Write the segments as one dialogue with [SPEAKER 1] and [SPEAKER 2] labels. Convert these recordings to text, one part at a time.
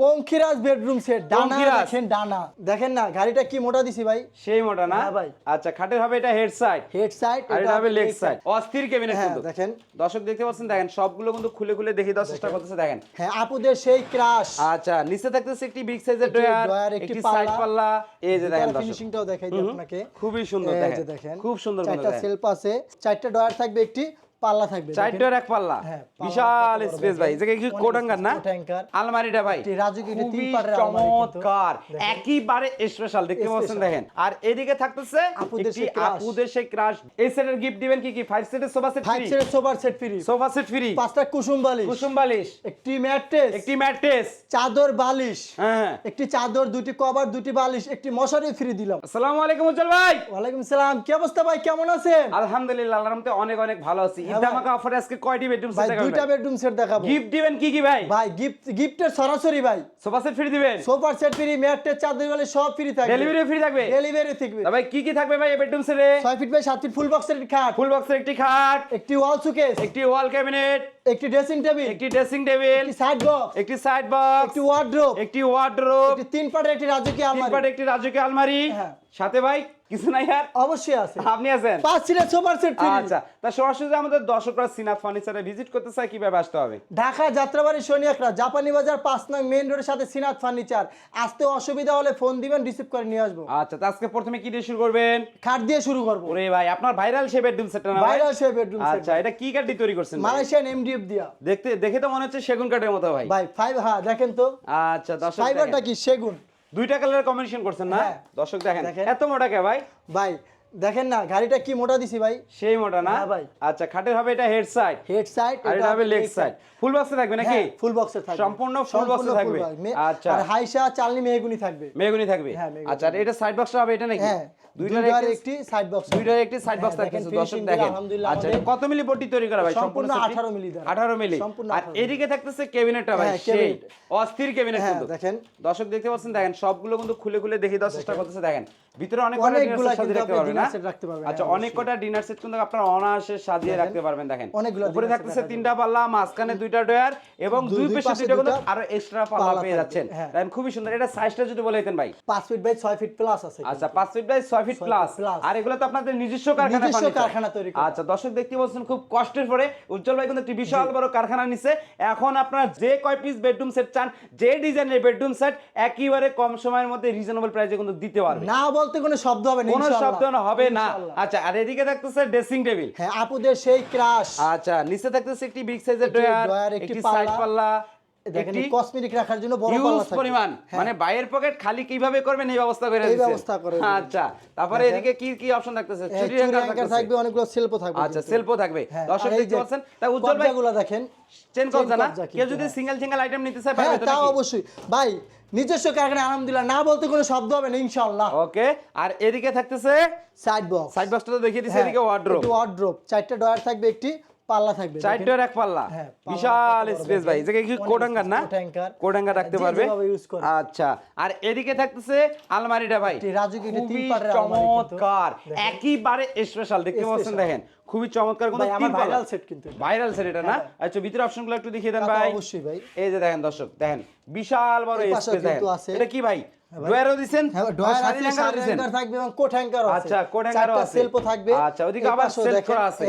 [SPEAKER 1] পঙ্খিরাজ bedroom set ডানা দেখেন ডানা। দেখেন না গাড়িটা কি মোটা দিছি ভাই?
[SPEAKER 2] সেই মোটা না?
[SPEAKER 1] হ্যাঁ ভাই।
[SPEAKER 2] আচ্ছা খাটের হবে এটা হেড সাইড
[SPEAKER 1] হেড সাইড
[SPEAKER 2] আর এটা হবে লেগ সাইড অস্থির কেবিনেট
[SPEAKER 1] হ্যাঁ,
[SPEAKER 2] কিন্তু।
[SPEAKER 1] দেখেন।
[SPEAKER 2] দর্শক দেখতে পাচ্ছেন দেখেন সবগুলো কিন্তু খুলে খুলে দেখিয়ে দেওয়ার চেষ্টা করতেছে দেখেন।
[SPEAKER 1] হ্যাঁ আপুদের সেই ক্রাশ
[SPEAKER 2] আচ্ছা নিচে থাকতেছে একটি বিগ সাইজের ড্রয়ার
[SPEAKER 1] ড্রয়ার,
[SPEAKER 2] একটি সাইড
[SPEAKER 1] পাল্লা।
[SPEAKER 2] এই যে দেখেন দর্শক।
[SPEAKER 1] ফিনিশিংটাও দেখাই দিই আপনাকে।
[SPEAKER 2] খুবই সুন্দর দেখেন। খুব সুন্দর
[SPEAKER 1] চারটা সেলফ আছে। চারটা ডয়ার থাকবে একটি পাল্লা থাকবে
[SPEAKER 2] চার
[SPEAKER 1] দেখেন।
[SPEAKER 2] ডোর এক পাল্লা।
[SPEAKER 1] হ্যাঁ,
[SPEAKER 2] বিশাল স্পেস ভাই। কি কোডাঙ্গার না? আলমারিটা ভাই।
[SPEAKER 1] এটি রাজুকি, এটি তিন পাটের
[SPEAKER 2] চমৎকার। স্পেশাল দেখতে পাচ্ছেন দেখেন। আর এদিকে থাকতেছে
[SPEAKER 1] আপুদের
[SPEAKER 2] একটি
[SPEAKER 1] সেই
[SPEAKER 2] আপুদের সেই ক্রাশ এই সেটের গিফট দিবেন কি কি? ফাইভ সেটের সোফা সেট
[SPEAKER 1] ফাইভ সেটের সোফার set free
[SPEAKER 2] sofa set free
[SPEAKER 1] পাঁচটা কুসুম বালিশ।
[SPEAKER 2] কুসুম বালিশ।
[SPEAKER 1] একটি ম্যাট্রেস।
[SPEAKER 2] একটি ম্যাট্রেস।
[SPEAKER 1] চাদর বালিশ।
[SPEAKER 2] হ্যাঁ
[SPEAKER 1] একটি চাদর দুটি কভার দুটি বালিশ একটি মশারি ফ্রি দিলাম।
[SPEAKER 2] আসসালামু আলাইকুম উজ্জ্বল ভাই।
[SPEAKER 1] ওয়ালাইকুম সালাম। কি অবস্থা ভাই? কেমন আছেন?
[SPEAKER 2] আলহামদুলিল্লাহ আল্লাহর রহমতে অনেক অনেক ভালো আছি।
[SPEAKER 1] হ্যাঁ।
[SPEAKER 2] ধামাকা অফারে আজকে কয়টি বেডরুম
[SPEAKER 1] ভাই
[SPEAKER 2] সেট
[SPEAKER 1] দুইটা বেডরুম সেট দেখাবো।
[SPEAKER 2] গিফট দিবেন কি কি ভাই?
[SPEAKER 1] ভাই গিফট গিফটের সরাসরি ভাই।
[SPEAKER 2] সোফা সেট ফ্রি দিবেন?
[SPEAKER 1] সেট ফ্রি ম্যাট্রেস চাদর বালিশ সব ফ্রি থাকবে।
[SPEAKER 2] ডেলিভারি ফ্রি থাকবে?
[SPEAKER 1] ডেলিভারি থাকবে।
[SPEAKER 2] ভাই কি কি থাকবে ভাই এই বেডরুম সেটে
[SPEAKER 1] ছয় ফিট বাই সাত ফিট ফুল বক্সের খাট।
[SPEAKER 2] ফুল বক্সের একটি খাট।
[SPEAKER 1] একটি ওয়াল সুকেস
[SPEAKER 2] একটি ওয়াল ক্যাবিনেট
[SPEAKER 1] একটি ড্রেসিং টেবিল
[SPEAKER 2] একটি ড্রেসিং টেবিল
[SPEAKER 1] একটি সাইড বক্স
[SPEAKER 2] একটি সাইড বক্স
[SPEAKER 1] একটি ওয়ার্ড্রোব
[SPEAKER 2] একটি ওয়ার্ডরোব
[SPEAKER 1] একটি তিন পাটের একটি রাজকীয়
[SPEAKER 2] তিন
[SPEAKER 1] আলমারি।
[SPEAKER 2] একটি রাজকীয় আলমারি।
[SPEAKER 1] হ্যাঁ।
[SPEAKER 2] সাথে ভাই কিছু নাই আর?
[SPEAKER 1] অবশ্যই আছে।
[SPEAKER 2] আপনি আছেন?
[SPEAKER 1] পাঁচ সিটের সোফার সেট
[SPEAKER 2] আচ্ছা তা সরাসরি আমাদের দর্শকরা সিনাত ফার্নিচারে ভিজিট করতে চায় কীভাবে আসতে হবে?
[SPEAKER 1] ঢাকা যাত্রাবাড়ি শনিয়াকরা জাপানি বাজার পাঁচ নং মেইন রোডের সাথে সিনাত ফার্নিচার। আসতে অসুবিধা হলে ফোন দিবেন রিসিভ করে নিয়ে আসব।
[SPEAKER 2] আচ্ছা তা আজকে প্রথমে কি দিয়ে শুরু করবেন?
[SPEAKER 1] খাট দিয়ে শুরু করব।
[SPEAKER 2] ওরে ভাই আপনার ভাইরাল সে বেডরুম সেটটা না
[SPEAKER 1] ভাইরাল সে বেডরুম
[SPEAKER 2] আচ্ছা এটা কি কাঠ দিয়ে তৈরি করছেন?
[SPEAKER 1] মালয়েশিয়ান এমডিএফ দিয়া।
[SPEAKER 2] দেখতে দেখে তো মনে হচ্ছে সেগুন কাঠের মতো ভাই।
[SPEAKER 1] ভাই ফাইভ হ্যাঁ দেখেন তো।
[SPEAKER 2] আচ্ছা দর্শক
[SPEAKER 1] ফাইবারটা কি? সেগুন।
[SPEAKER 2] দুইটা কালারের কম্বিনেশন করছেন না?
[SPEAKER 1] হ্যাঁ।
[SPEAKER 2] দর্শক দেখেন। এত মোটা কে ভাই?
[SPEAKER 1] ভাই দেখেন না গাড়িটা কি মোটা দিছি ভাই?
[SPEAKER 2] সেই মোটা না?
[SPEAKER 1] হ্যাঁ ভাই।
[SPEAKER 2] আচ্ছা খাটের হবে এটা হেড সাইড
[SPEAKER 1] হেড সাইড
[SPEAKER 2] আর এটা হবে লেগ সাইড ফুল বক্সে থাকবে নাকি?
[SPEAKER 1] ফুল বক্সে থাকবে।
[SPEAKER 2] সম্পূর্ণ ফুল বক্সে থাকবে। আচ্ছা।
[SPEAKER 1] আর হাইসা চালনি মেহগুনি থাকবে।
[SPEAKER 2] মেগুনি থাকবে?
[SPEAKER 1] হ্যাঁ,
[SPEAKER 2] আচ্ছা আর এটা সাইড বক্সটা হবে এটা নাকি?
[SPEAKER 1] হ্যাঁ।
[SPEAKER 2] দুইটার
[SPEAKER 1] দুইটার
[SPEAKER 2] একটি
[SPEAKER 1] একটি সাইড বক্স
[SPEAKER 2] দুইটার একটি সাইড বক্স দর্শক দেখেন। আচ্ছা কত মিলি পট্টি তৈরি করা ভাই?
[SPEAKER 1] সম্পূর্ণ 18 মিলি
[SPEAKER 2] 18 মিলি। আর এদিকে থাকতেছে ক্যাবিনেটটা ভাই সেই অস্থির ক্যাবিনেট কিন্তু।
[SPEAKER 1] দেখেন।
[SPEAKER 2] দর্শক দেখতে পাচ্ছেন দেখেন সবগুলো কিন্তু খুলে খুলে দেখিয়ে দেওয়ার চেষ্টা করতেছে দেখেন। ভিতরে অনেক কটা ডিনার সেট রাখতে পারবেন না
[SPEAKER 1] dinner set রাখতে পারবেন,
[SPEAKER 2] আচ্ছা অনেক কটা ডিনার সেট কিন্তু আপনারা অনায়াসে সাজিয়ে রাখতে পারবেন দেখেন। উপরে থাকতেছে তিনটা পাল্লা মাঝখানে দুইটা ডয়ার এবং
[SPEAKER 1] দুই-
[SPEAKER 2] পাশে
[SPEAKER 1] পাশে
[SPEAKER 2] দুইটা কিন্তু আরও এক্সট্রা পাল্লা পেয়ে যাচ্ছেন।
[SPEAKER 1] হ্যাঁ।
[SPEAKER 2] দেখেন খুবই সুন্দর। এটা সাইজটা যদি বলে দিতেন ভাই।
[SPEAKER 1] পাঁচ ফিট বাই ছয় ফিট প্লাস আছে
[SPEAKER 2] আচ্ছা পাঁচ ফিট বাই ছয় ফিট প্লাস আর এগুলো তো আপনাদের নিজস্ব কারখানা
[SPEAKER 1] নিজস্ব কারখানা তৈরি
[SPEAKER 2] আচ্ছা দর্শক দেখতে পাচ্ছেন খুব কষ্টের পরে উজ্জ্বল ভাই কিন্তু একটি বিশাল বড় কারখানা নিছে। এখন আপনার যে কয় পিস বেডরুম সেট চান যে ডিজাইনের বেডরুম সেট একেবারে কম সময়ের মধ্যে রিজনেবল প্রাইসে কিন্তু দিতে পারবে।
[SPEAKER 1] না বলতে কোনো শব্দ হবে না
[SPEAKER 2] কোনো শব্দ না হবে না। আচ্ছা আর এদিকে থাকতেছে ড্রেসিং টেবিল
[SPEAKER 1] হ্যাঁ আপুদের সেই ক্রাশ
[SPEAKER 2] আচ্ছা নিচে থাকতেছে একটি বিগ সাইজের ড্রয়ার একটি সাইড
[SPEAKER 1] পাল্লা। দেখেন কসমেটিক রাখার জন্য বড় পাল্লা
[SPEAKER 2] হিউজ পরিমাণ।
[SPEAKER 1] হ্যাঁ।
[SPEAKER 2] মানে বাইরের পকেট খালি কীভাবে করবেন এই ব্যবস্থা করে
[SPEAKER 1] এই ব্যবস্থা করে
[SPEAKER 2] আচ্ছা তারপরে এদিকে কি কি অপশন থাকতেছে?
[SPEAKER 1] হ্যাঁ,
[SPEAKER 2] চুরি
[SPEAKER 1] চুরি
[SPEAKER 2] হ্যাঙ্গার
[SPEAKER 1] হ্যাঙ্গার থাকবে অনেকগুলো সেলফও থাকবে
[SPEAKER 2] আচ্ছা সেলফও থাকবে।
[SPEAKER 1] হ্যাঁ,
[SPEAKER 2] দর্শক দেখতে পাচ্ছেন তা উজ্জ্বল ভাই
[SPEAKER 1] কবজাগুলো দেখেন
[SPEAKER 2] চেন
[SPEAKER 1] চেন
[SPEAKER 2] কবজা না? কেউ যদি
[SPEAKER 1] হ্যাঁ।
[SPEAKER 2] সিঙ্গেল সিঙ্গেল আইটেম নিতে চায়
[SPEAKER 1] হ্যাঁ
[SPEAKER 2] পারবে
[SPEAKER 1] তাও অবশ্যই। ভাই নিজস্ব কারখানা আলহামদুলিল্লাহ না বলতে কোনো শব্দ হবে না ইনশাআল্লাহ।
[SPEAKER 2] ওকে আর এদিকে থাকতেছে
[SPEAKER 1] সাইড বক্স
[SPEAKER 2] সাইড বক্সটা তো দেখিয়ে
[SPEAKER 1] হ্যাঁ,
[SPEAKER 2] দিচ্ছে এদিকে ওয়ার্ড্রোব
[SPEAKER 1] ওয়ার্ড্রোব চারটা ডয়ার থাকবে একটি পাল্লা থাকবে
[SPEAKER 2] এক পাল্লা।
[SPEAKER 1] হ্যাঁ,
[SPEAKER 2] বিশাল স্পেস ভাই। কি কোডাঙ্গার না?
[SPEAKER 1] কোডাঙ্গার।
[SPEAKER 2] কোডাঙ্গার রাখতে পারবে। আচ্ছা। আর এদিকে থাকতেছে আলমারিটা ভাই।
[SPEAKER 1] তিন পাটের
[SPEAKER 2] চমৎকার। একেবারে স্পেশাল দেখতে পাচ্ছেন দেখেন। খুবই চমৎকার কিন্তু
[SPEAKER 1] ভাই, আমার viral set কিন্তু
[SPEAKER 2] ভাইরাল সেট এটা না?
[SPEAKER 1] হ্যাঁ।
[SPEAKER 2] আচ্ছা ভিতরে অপশনগুলো একটু দেখিয়ে দেন ভাই।
[SPEAKER 1] অবশ্যই ভাই।
[SPEAKER 2] এই যে দেখেন দর্শক দেখেন। বিশাল বড় স্পেস দেখেন। এটা কি ভাই? ডয়ারও দিবেন
[SPEAKER 1] হ্যাঁ ডয়ার আছে সাইড হ্যাঙ্গার থাকবে এবং কোট হ্যাঙ্গারও আছে।
[SPEAKER 2] আচ্ছা কোড হ্যাঙ্গারও আছে।
[SPEAKER 1] সেলফও থাকবে।
[SPEAKER 2] আচ্ছা ওদিকে আবার সেলফ করা আছে।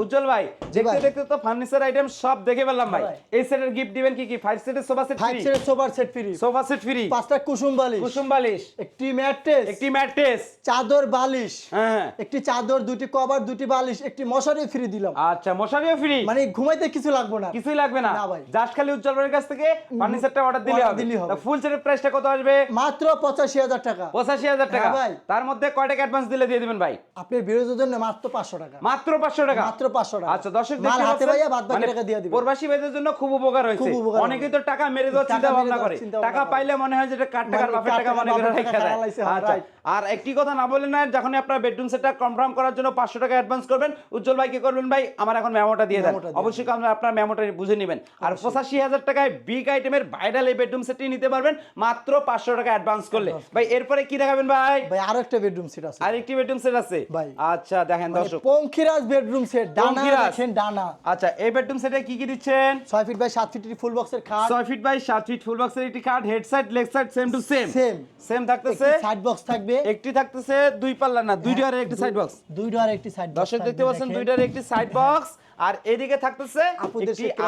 [SPEAKER 2] উজ্জ্বল ভাই দেখতে দেখতে তো ফার্নিচার আইটেম সব দেখে ফেললাম ভাই। এই সেটের গিফট দিবেন কি কি? ফাইভ সেটের সোফা সেট
[SPEAKER 1] ফাইভ সেটের সোফার set free
[SPEAKER 2] sofa set free
[SPEAKER 1] পাঁচটা কুসুম বালিশ।
[SPEAKER 2] কুসুম বালিশ।
[SPEAKER 1] একটি ম্যাট্রেস।
[SPEAKER 2] একটি ম্যাট্রেস।
[SPEAKER 1] চাদর বালিশ।
[SPEAKER 2] হ্যাঁ
[SPEAKER 1] একটি চাদর দুটি কভার দুটি বালিশ একটি মশারি ফ্রি দিলাম।
[SPEAKER 2] আচ্ছা মশারিও ফ্রি
[SPEAKER 1] মানে ঘুমাইতে কিছু লাগবে না।
[SPEAKER 2] কিছুই লাগবে না?
[SPEAKER 1] না ভাই।
[SPEAKER 2] জাস্ট খালি উজ্জ্বল ভাইয়ের কাছ থেকে ফার্নিচারটা অর্ডার দিলে হবে। ফুল সেটের প্রাইসটা কত আসবে?
[SPEAKER 1] মাত্র পঁচাশি হাজার টাকা।
[SPEAKER 2] পঁচাশি হাজার টাকা।
[SPEAKER 1] হ্যাঁ ভাই।
[SPEAKER 2] তার মধ্যে কয় টাকা অ্যাডভান্স দিলে দিয়ে দিবেন ভাই?
[SPEAKER 1] আপনি বিরোধীর জন্য মাত্র পাঁচশো টাকা।
[SPEAKER 2] মাত্র পাঁচশো টাকা?
[SPEAKER 1] মাত্র 500 টাকা।
[SPEAKER 2] আচ্ছা দর্শক
[SPEAKER 1] মাল হাতে? পাইয়া বাদ বাকি
[SPEAKER 2] মানে
[SPEAKER 1] টাকা দিয়ে দিবেন।
[SPEAKER 2] প্রবাসী ভাইদের জন্য খুব উপকার হয়েছে। অনেকেই তো টাকা মেরে দেওয়ার চিন্তা ভাবনা করে। টাকা পাইলে মনে হয় যে এটা কার টাকার
[SPEAKER 1] মানে
[SPEAKER 2] বাপের টাকা মনে করে রেখে দেয়। আচ্ছা আর একটি কথা না বললেন না যখন আপনার বেডরুম সেটটা কনফার্ম করার জন্য পাঁচশো টাকা অ্যাডভান্স করবেন উজ্জ্বল ভাই কি করবেন ভাই? আমার এখন মেমোটা দিয়ে দেন। অবশ্যই আপনার আপনার মেমোটা বুঝে নেবেন। আর পঁচাশি হাজার টাকায় বিগ আইটেমের ভাইরাল এই বেডরুম সেটটি নিতে পারবেন মাত্র পাঁচশো টাকা অ্যাডভান্স করলে ভাই এরপরে কি দেখাবেন ভাই
[SPEAKER 1] ভাই আরও একটা বেডরুম সেট আছে
[SPEAKER 2] আরেকটি বেডরুম সেট আছে
[SPEAKER 1] ভাই।
[SPEAKER 2] আচ্ছা দেখেন
[SPEAKER 1] মানে
[SPEAKER 2] দর্শক
[SPEAKER 1] পঙ্খিরাজ বেডরুম সেট ডানা। দেখেন ডানা
[SPEAKER 2] আচ্ছা এই বেডরুম সেটে কি কি দিচ্ছেন
[SPEAKER 1] ছয় ফিট বাই সাত ফিট ফুল বক্সের খাট
[SPEAKER 2] ছয় ফিট বাই সাত ফিট ফুল বক্সের একটি খাট head side leg side same to same
[SPEAKER 1] Same.
[SPEAKER 2] Same থাকতেছে
[SPEAKER 1] সাইড বক্স থাকবে
[SPEAKER 2] একটি থাকতেছে দুই পাল্লা না দুই ডোয়ারের একটি সাইড বক্স
[SPEAKER 1] দুই ডোয়ার একটি সাইড বক্স
[SPEAKER 2] দর্শক দেখতে পাচ্ছেন দুইটার একটি সাইড বক্স আর এদিকে থাকতেছে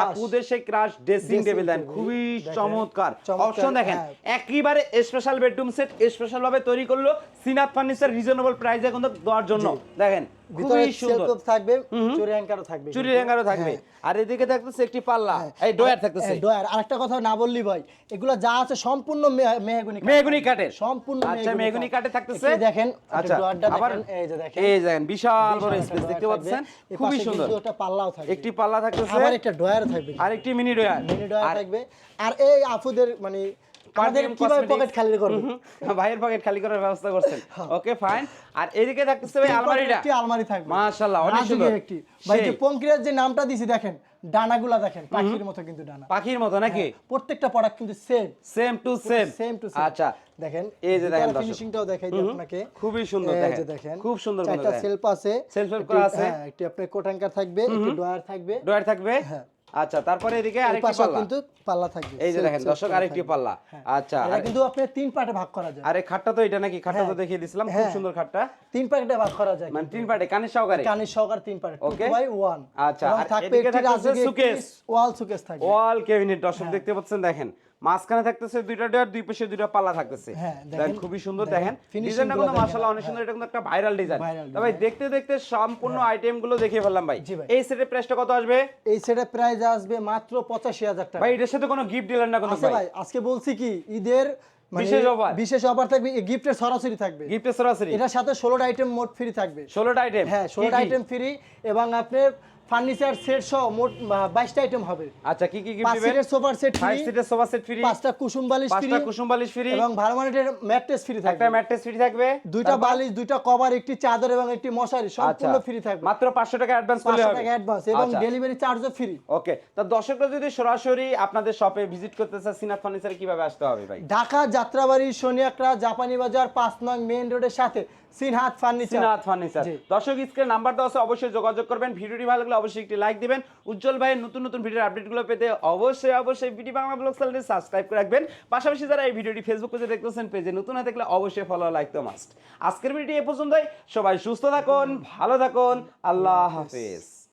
[SPEAKER 1] আপুদের সেই
[SPEAKER 2] ক্রাশ ড্রেসিং টেবিল দেন। খুবই চমৎকার। অপশন দেখেন।
[SPEAKER 1] একইবারে
[SPEAKER 2] একেবারে স্পেশাল বেডরুম সেট স্পেশাল ভাবে তৈরি করল সিনাত ফার্নিচার রিজনেবল প্রাইসে কিন্তু দেওয়ার জন্য। দেখেন খুবই সুন্দর।
[SPEAKER 1] থাকবে চুরি অ্যাঙ্কারও থাকবে
[SPEAKER 2] চুরি রেঙ্গারও থাকবে। আর এদিকে থাকতেছে একটি পাল্লা। এই ডয়ার থাকতেছে।
[SPEAKER 1] ডয়ার আরেকটা কথা না বললি ভাই এগুলো যা আছে সম্পূর্ণ মে- মেহগুনি
[SPEAKER 2] কাঠের।
[SPEAKER 1] সম্পূর্ণ
[SPEAKER 2] আচ্ছা মেহগুনি কাঠে থাকতেছে।
[SPEAKER 1] দেখেন
[SPEAKER 2] আচ্ছা
[SPEAKER 1] আচ্ছা
[SPEAKER 2] আবার
[SPEAKER 1] এই যে দেখেন।
[SPEAKER 2] এই দেখেন বিশাল বড় স্পেস দেখতে
[SPEAKER 1] ডয়ার
[SPEAKER 2] পাচ্ছেন?
[SPEAKER 1] থাকবে।
[SPEAKER 2] খুবই সুন্দর।
[SPEAKER 1] একটা পাল্লাও থাকবে।
[SPEAKER 2] একটি পাল্লা থাকতেছে।
[SPEAKER 1] আবার একটা ডয়ার থাকবে।
[SPEAKER 2] আর একটি মিনি ডয়ার
[SPEAKER 1] মিনি ডয়ার থাকবে। আর এই আপুদের মানে আমাদের কীভাবে পকেট খালি করবে?
[SPEAKER 2] ভাইয়ের পকেট খালি করার ব্যবস্থা করছেন। ওকে ফাইন আর এদিকে থাকতেছে ভাই আলমারিটা।
[SPEAKER 1] একটি আলমারি থাকবে।
[SPEAKER 2] মাশাআল্লাহ, অনেক সুন্দর।
[SPEAKER 1] একটি। ভাই যে পঙ্কিরাজ যে নামটা দিছি দেখেন ডানাগুলা দেখেন পাখির মতো কিন্তু ডানা।
[SPEAKER 2] পাখির মতো নাকি?
[SPEAKER 1] প্রত্যেকটা প্রোডাক্ট কিন্তু same
[SPEAKER 2] same to same
[SPEAKER 1] same to
[SPEAKER 2] আচ্ছা
[SPEAKER 1] দেখেন
[SPEAKER 2] এই যে দেখেন
[SPEAKER 1] ফিনিশিংটাও দেখাই দিই আপনাকে।
[SPEAKER 2] খুবই সুন্দর দেখেন। খুব সুন্দর
[SPEAKER 1] সেলফ আছে।
[SPEAKER 2] Help করা আছে।
[SPEAKER 1] হ্যাঁ একটি আপনার কোটাঙ্কার থাকবে একটি ডয়ার থাকবে।
[SPEAKER 2] ডয়ার থাকবে?
[SPEAKER 1] হ্যাঁ।
[SPEAKER 2] আচ্ছা তারপরে এদিকে আরেকটি পাল্লা।
[SPEAKER 1] কিন্তু পাল্লা থাকবে।
[SPEAKER 2] এই যে দেখেন দর্শক আরেকটি পাল্লা।
[SPEAKER 1] হ্যাঁ।
[SPEAKER 2] আচ্ছা
[SPEAKER 1] এটা কিন্তু আপনার তিন পার্টে ভাগ করা যায়।
[SPEAKER 2] আরে খাটটা তো এটা নাকি? খাটটা তো
[SPEAKER 1] হ্যাঁ।
[SPEAKER 2] দেখিয়ে দিছিলাম খুব
[SPEAKER 1] হ্যাঁ।
[SPEAKER 2] সুন্দর খাটটা।
[SPEAKER 1] তিন পার্টে ভাগ করা যায়
[SPEAKER 2] মানে তিন পার্টে কানে সহকারে?
[SPEAKER 1] কানে সহকারে তিন পার্টে
[SPEAKER 2] ওকে
[SPEAKER 1] বাই ওয়ান
[SPEAKER 2] আচ্ছা, আর
[SPEAKER 1] থাকবে একটি রাজুকের ওয়াল সুকেস থাকবে।
[SPEAKER 2] ওয়াল ক্যাবিনেট দর্শক। দেখতে পাচ্ছেন দেখেন। মাঝখানে থাকতেছে দুইটা ডয়ার দুই পাশে দুইটা পাল্লা থাকতেছে।
[SPEAKER 1] হ্যাঁ,
[SPEAKER 2] খুবই সুন্দর
[SPEAKER 1] দেখেন,
[SPEAKER 2] ডিজাইনটা কিন্তু মাশাআল্লাহ অনেক
[SPEAKER 1] হ্যাঁ।
[SPEAKER 2] সুন্দর এটা কিন্তু একটা ভাইরাল ডিজাইন তবে দেখতে দেখতে সম্পূর্ণ আইটেমগুলো দেখে ফেললাম ভাই। এই সেটের প্রাইসটা কত আসবে?
[SPEAKER 1] এই সেটের প্রাইস আসবে মাত্র পঁচাশি হাজার টাকা।
[SPEAKER 2] ভাই এটার সাথে কোনো গিফট দিলেন না কোনো
[SPEAKER 1] আছে ভাই। আজকে বলছি কি ঈদের মানে
[SPEAKER 2] বিশেষ offer।
[SPEAKER 1] বিশেষ অফার থাকবে গিফটের সরাসরি থাকবে।
[SPEAKER 2] গিফটের সরাসরি।
[SPEAKER 1] এটার সাথে ষোলোটা আইটেম মোট ফ্রি থাকবে।
[SPEAKER 2] ষোলোটা আইটেম
[SPEAKER 1] হ্যাঁ ষোলোটা আইটেম ফ্রি এবং আপনার ফার্নিচার সেট সহ মোট বাইশটা আইটেম হবে।
[SPEAKER 2] আচ্ছা কি কি গিফট দিবেন
[SPEAKER 1] সিটের সোফার সেট ফ্রি
[SPEAKER 2] সিটের সোফা সেট ফ্রি
[SPEAKER 1] পাঁচটা কুসুম বালিশ ফ্রি
[SPEAKER 2] পাঁচটা কুসুম বালিশ ফ্রি
[SPEAKER 1] এবং ভালো মানের ম্যাট্রেস ফ্রি থাকবে।
[SPEAKER 2] একটা ম্যাট্রেস ফ্রি থাকবে।
[SPEAKER 1] দুইটা বালিশ দুইটা কভার একটি চাদর এবং একটি মশারি
[SPEAKER 2] আচ্ছা
[SPEAKER 1] সম্পূর্ণ ফ্রি থাকবে।
[SPEAKER 2] মাত্র পাঁচশো টাকা অ্যাডভান্স করলে হবে।
[SPEAKER 1] টাকা অ্যাডভান্স এবং। ডেলিভারি চার্জও ফ্রি
[SPEAKER 2] ওকে তা দর্শকরা যদি সরাসরি আপনাদের শপে ভিজিট করতে চায় সিনাত ফার্নিচারে কীভাবে আসতে হবে ভাই?
[SPEAKER 1] ঢাকা যাত্রাবাড়ি শনিয়াকড়া জাপানি বাজার পাঁচ নং মেইন রোডের সাথে সিনহাত ফার্নিচার
[SPEAKER 2] সিনাত ফার্নিচার দর্শক স্ক্রিনে নাম্বার দেওয়া আছে অবশ্যই যোগাযোগ করবেন। ভিডিওটি ভালো লাগলে অবশ্যই একটি লাইক দিবেন। উজ্জ্বল ভাইয়ের নতুন নতুন ভিডিওর আপডেটগুলো পেতে অবশ্যই অবশ্যই বিডি বাংলা ব্লগ চ্যানেলটি সাবস্ক্রাইব করে রাখবেন। পাশাপাশি যারা এই ভিডিওটি ফেসবুক পেজে দেখতেছেন পেজে নতুন হয়ে থাকলে অবশ্যই ফলো লাইক তো মাস্ট আজকের ভিডিওটি এ পর্যন্তই। সবাই সুস্থ থাকুন, ভালো থাকুন। আল্লাহ হাফেজ।